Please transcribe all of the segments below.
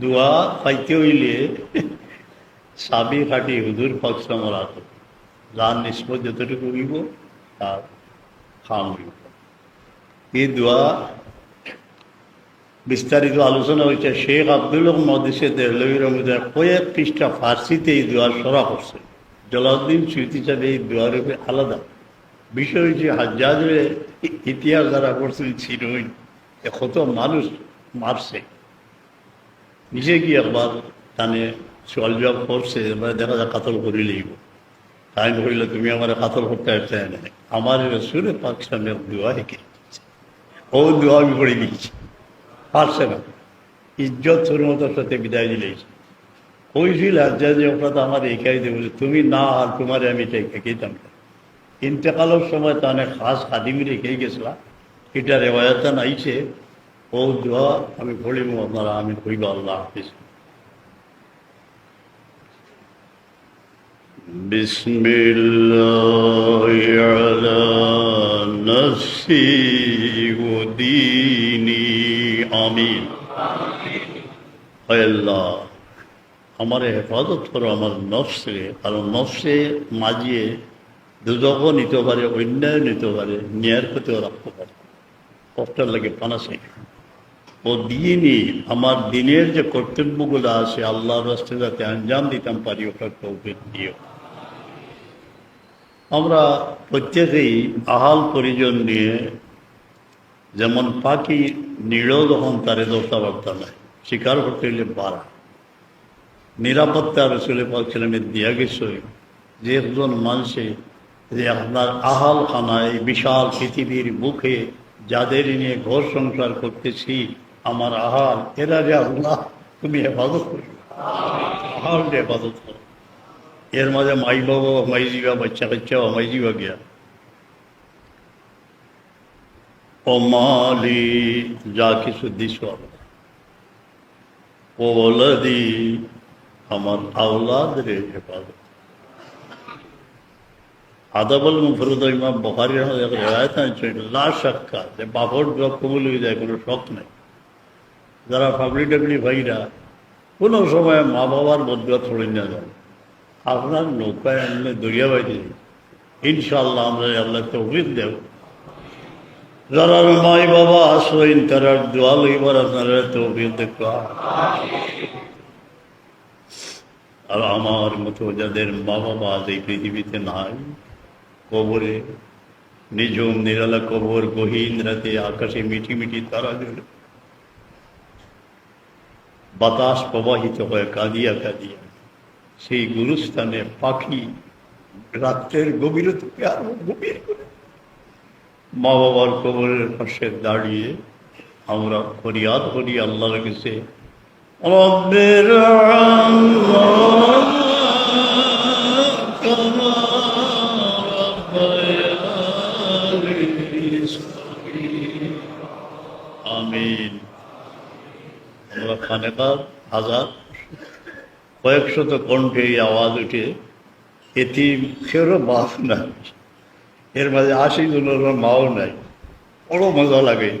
দোয়া পাইতে হইলে সাবি খাটি হুজুর পাকসামর আত যার নিষ্পত যতটুকু হইব, তার খাম হইব। এই দোয়া বিস্তারিত আলোচনা হয়েছে শেখ আব্দুল মদিসে দেহলবী রহমদের কয়েক পৃষ্ঠা ফার্সিতে এই দোয়ার সরা করছে। জলাউদ্দিন স্মৃতি সাহেব এই দোয়ার উপরে আলাদা। বিষয় হচ্ছে হাজারের ইতিহাস যারা করছেন ছিলই কত মানুষ মারছে। নিজে গিয়ে একবার টানে চল জব করছে, এবার দেখা যায় কাতল করি লইব তাই হইলে তুমি আমার কাতল করতে আসতে না। আমার রসুরে পাক সামনে দোয়া রেখে ও দোয়া আমি করে দিয়েছি পারছে না। ইজ্জত হরমতার সাথে বিদায় দিলেই কইছিল আজ্জা যে ওটা তো আমার একাই দেবো তুমি না, আর তোমার আমি খেতাম না ইন্তেকালের সময় তাহলে খাস খাদিমি রেখে গেছিলাম। এটা রেওয়ায়তা নাইছে। ও দোয়া আমি পড়িব আপনারা আমি কইব আল্লাহ হাফিজ بسم الله على نفسي وديني آمين আল্লাহ আমার হেফাজত করো আমার নফসে কারণ নফসে মাঝিয়ে দুদকও নিতে পারে অন্যায় নিতে পারে ন্যায়ের ক্ষতিও রাখতে পারে কষ্টের লাগে পানাসে ও দিনই আমার দিনের যে কর্তব্যগুলো আছে, আল্লাহর রাস্তায় যাতে আঞ্জাম দিতাম, পারি ওটা তৌফিক দিও। আমরা প্রত্যেকেই আহাল পরিজন নিয়ে যেমন পাখি নিড় যখন তারে দোষাবার্তা নেয় শিকার করতে হইলে বাড়া। নিরাপত্তা রসুলে পাকছিলামের দিয়া গেছে যে একজন মানুষে যে আপনার আহাল খানায় বিশাল পৃথিবীর বুকে যাদের নিয়ে ঘর সংসার করতেছি আমার আহাল, এরা যে আল্লাহ, তুমি হেফাজত করো। আহাল হেফাজত করো। এর মাঝে মাই বাবা, মাই যাওয়া বাচ্চা কাচ্চাও মাই যাওয়া গিয়া। ও মালি, যা কিছু দিস ও বলদি আমার আওলাদ রে হেফাজত। আদাবল মুফরুদ ইমাম বখারি রেওয়ায়ত আছে, লা শাক্কা, যে বাপর জব কবুল হয়ে যায়, কোনো শখ নেই। যারা ফাবলি টাবলি ভাইরা, কোনো সময় মা বাবার বদলা ছড়ে না যায়। আপনার নৌকায় আনলে দরিয়া বাইতে ইনশাল্লাহ আমরা আল্লাহ তৌফিক দেব। যারা মাই বাবা আসবেন তারা দোয়া লইবার আপনারা তৌফিক দেখতে আর আমার মতো যাদের মা বাবা আজ এই পৃথিবীতে নাই, কবরে, নিঝুম, নিরালা কবর, গহীন রাতে আকাশে মিটি মিটি তারা জুড়ে বাতাস প্রবাহিত হয় কাঁদিয়া কাঁদিয়া সেই গুরুস্থানে পাখি রাত্রের গভীরতাকে আরও গভীর করে মা বাবার কবরের পাশে দাঁড়িয়ে আমরা ফরিয়াদ করি আল্লাহর কাছে রব্বের আমিন খানেকার হাজার কয়েকশত কণ্ঠে এই আওয়াজ উঠে, এটি ফেরও বাপ নাই। এর মাঝে আশি জনের মাও নাই। বড় মজা লাগে।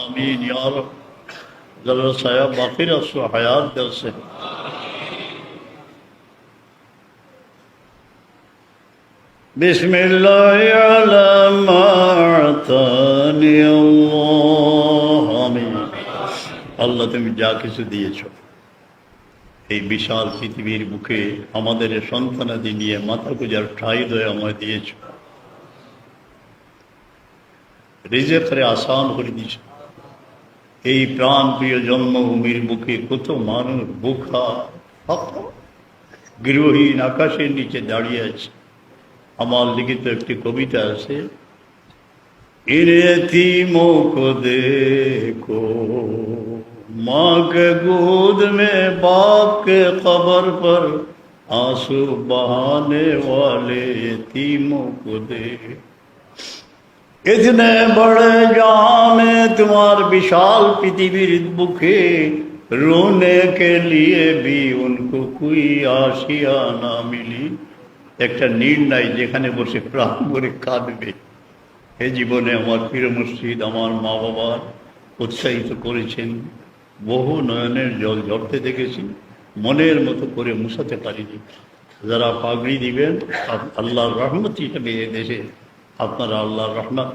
আমিন ইয়ার যারা সাহেব বাকির আসো হায়াত দেশে بسم الله على ما أعطاني الله আমিন আল্লাহ তুমি যা কিছু দিয়েছ এই বিশাল পৃথিবীর বুকে আমাদের সন্তানাদি নিয়ে মাথা পূজার ঠাই দয়ে আমায় দিয়েছ রিজে করে আসান করে দিয়েছ এই প্রাণ প্রিয় জন্মভূমির বুকে কত মানুষ বুখা গৃহহীন আকাশের নিচে দাঁড়িয়ে আছে আমার লিখিত একটি কবিতা আছে ইরেতি موق دیکھو ماں کے گود میں باپ کے قبر پر آنسو بہانے والے یتیموں کو دے اتنے بڑے جہاں میں তোমার বিশাল পৃথিবীর বুকে رونے کے لیے بھی ان کو کوئی آسیہ نہ ملی۔ একটা নির্ণয় যেখানে বসে প্রাণ করে কাঁদবে। এ জীবনে আমার প্রিয় মসজিদ আমার মা বাবা উৎসাহিত করেছেন। বহু নয়নের জল ঝরতে দেখেছি। মনের মতো করে মুছাতে পারিনি। যারা পাগড়ি দিবেন আল্লাহর রহমত হিসেবে এ দেশে। আপনারা আল্লাহর রহমত।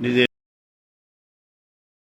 নিজের